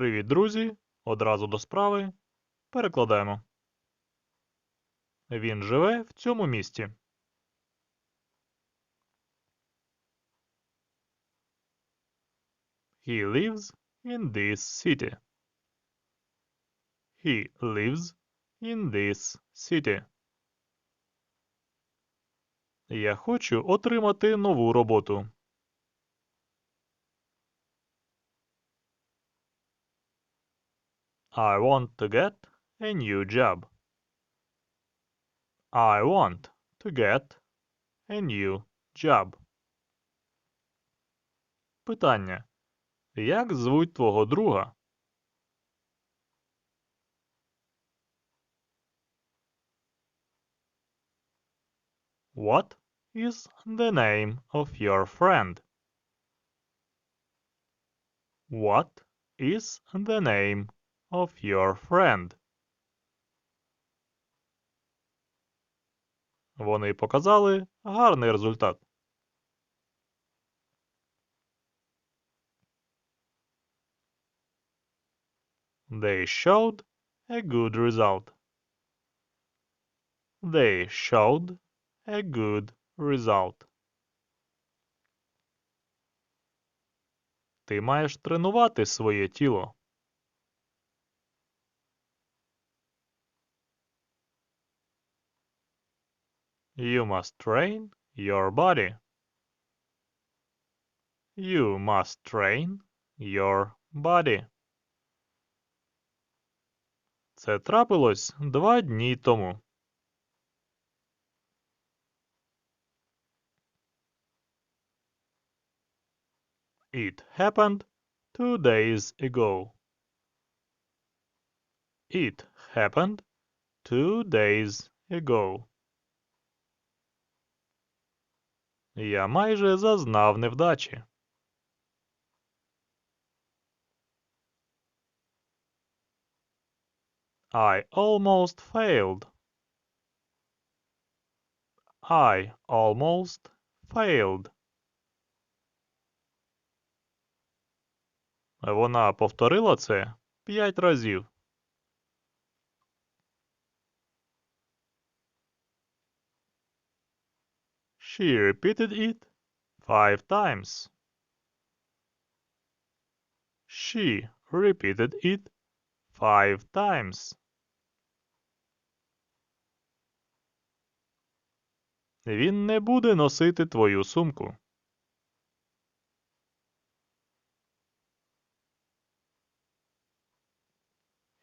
Привіт, друзі! Одразу до справи. Перекладаємо. Він живе в цьому місті. He lives in this city. He lives in this city. Я хочу отримати нову роботу. I want to get a new job. I want to get a new job. Питання. Як звуть твого друга? What is the name of your friend? What is the name of your friend? Вони показали гарний результат. They showed a good result. They showed a good result. Ти маєш тренувати своє тіло. You must train your body. You must train your body. Це трапилось два дні тому. It happened two days ago. It happened two days ago. Я майже зазнав невдачі. I almost failed. I almost failed. Вона повторила це п'ять разів. She repeated it five times. She repeated it five times. Він не буде носити твою сумку.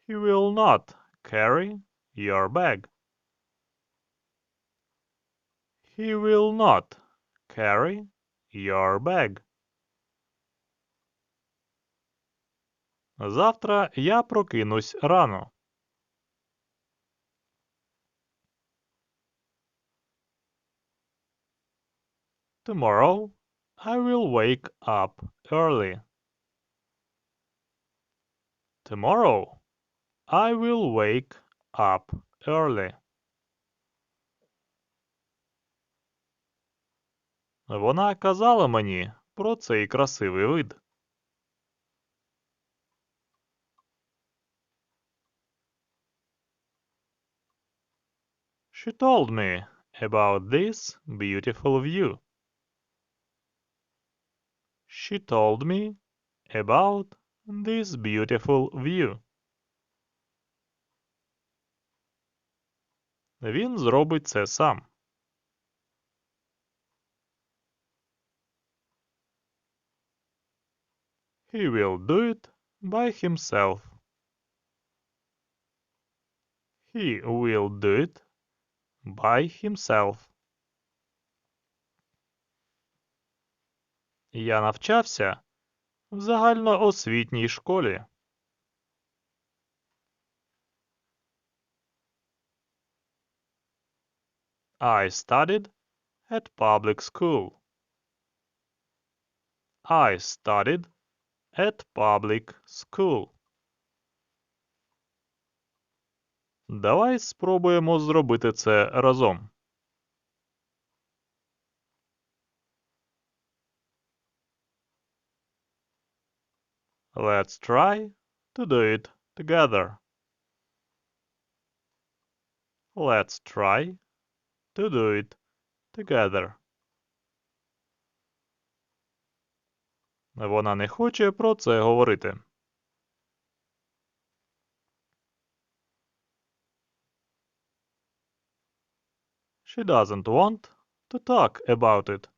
He will not carry your bag. He will not carry your bag. Завтра я прокинусь рано. Tomorrow I will wake up early. Tomorrow I will wake up early. Вона казала мені про цей красивий вид. She told me about this beautiful view. She told me about this beautiful view. Він зробить це сам. He will do it by himself. He will do it by himself. Я навчався в загальноосвітній школі. I studied at public school. I studied at public school. Давай спробуємо зробити це разом. Let's try to do it together. Let's try to do it together. Вона не хоче про це говорити. She doesn't want to talk about it.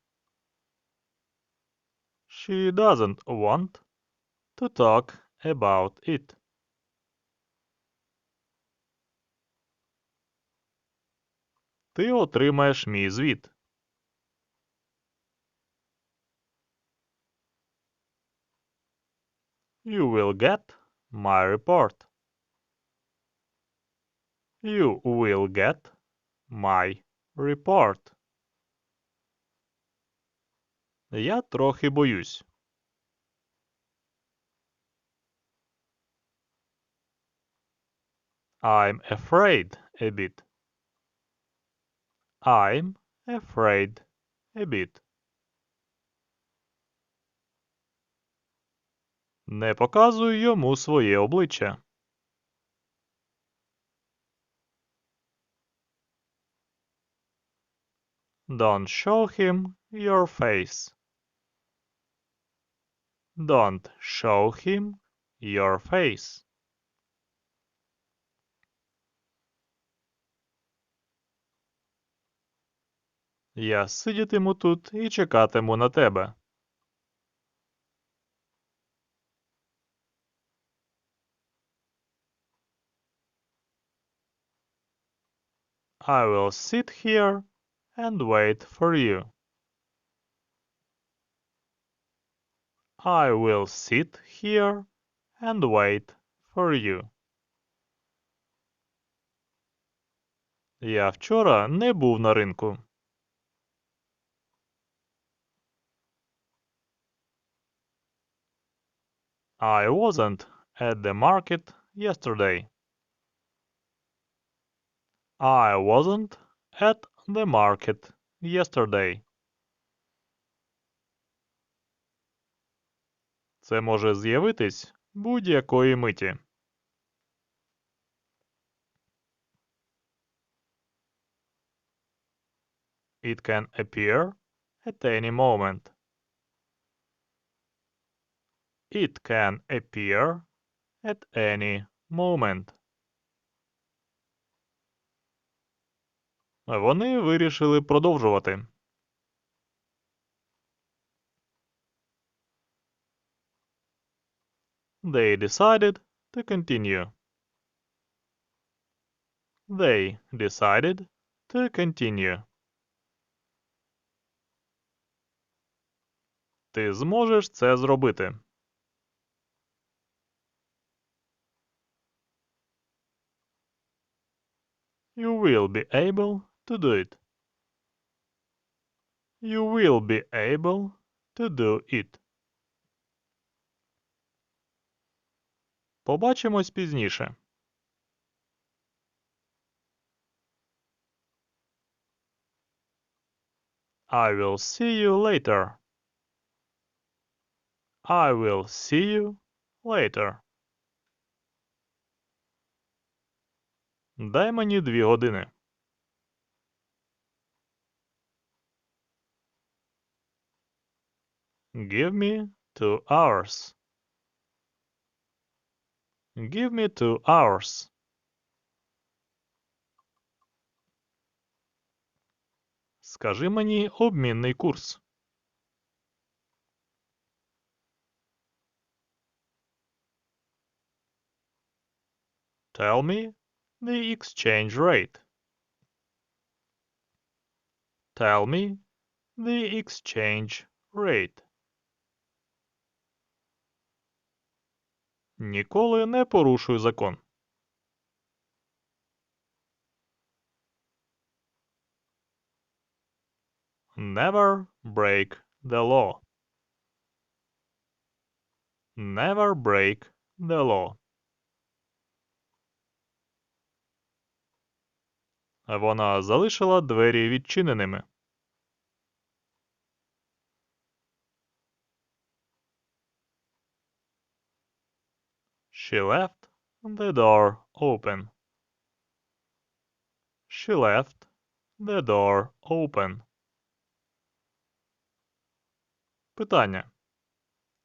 She doesn't want to talk about it. Ти отримаєш мій звіт. You will get my report. You will get my report. Я трохи боюсь. I'm afraid a bit. I'm afraid a bit. Не показуй йому своє обличчя. Don't show him your face. Don't show him your face. Я сидітиму тут і чекатиму на тебе. I will sit here and wait for you. I will sit here and wait for you. Я вчора не був на ринку. I wasn't at the market yesterday. I wasn't at the market yesterday. Це може з'явитись будь-якої миті. It can appear at any moment. It can appear at any moment. Вони вирішили продовжувати. They decided to continue. They decided to continue. Ти зможеш це зробити. You will be able to do it. You will be able to do it. Побачимось пізніше. I will see you later. I will see you later. Дай мені дві години. Give me two hours. Give me two hours. Скажи мені обмінний курс. Tell me the exchange rate. Tell me the exchange rate. Ніколи не порушуй закон. Never break the law. Never break the law. Вона залишила двері відчиненими. She left the door open. She left the door open. Питання.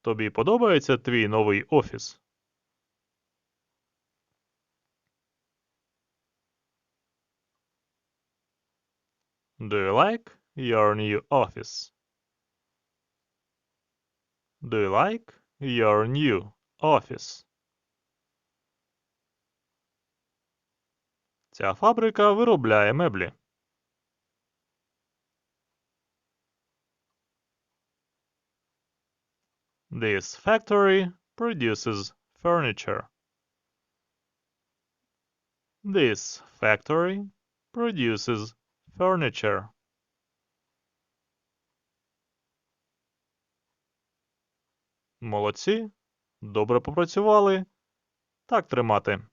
Тобі подобається твій новий офіс? Do you like your new office? Do you like your new office? Ця фабрика виробляє меблі. This factory produces furniture. This factory produces furniture. Молодці. Добре попрацювали. Так тримати.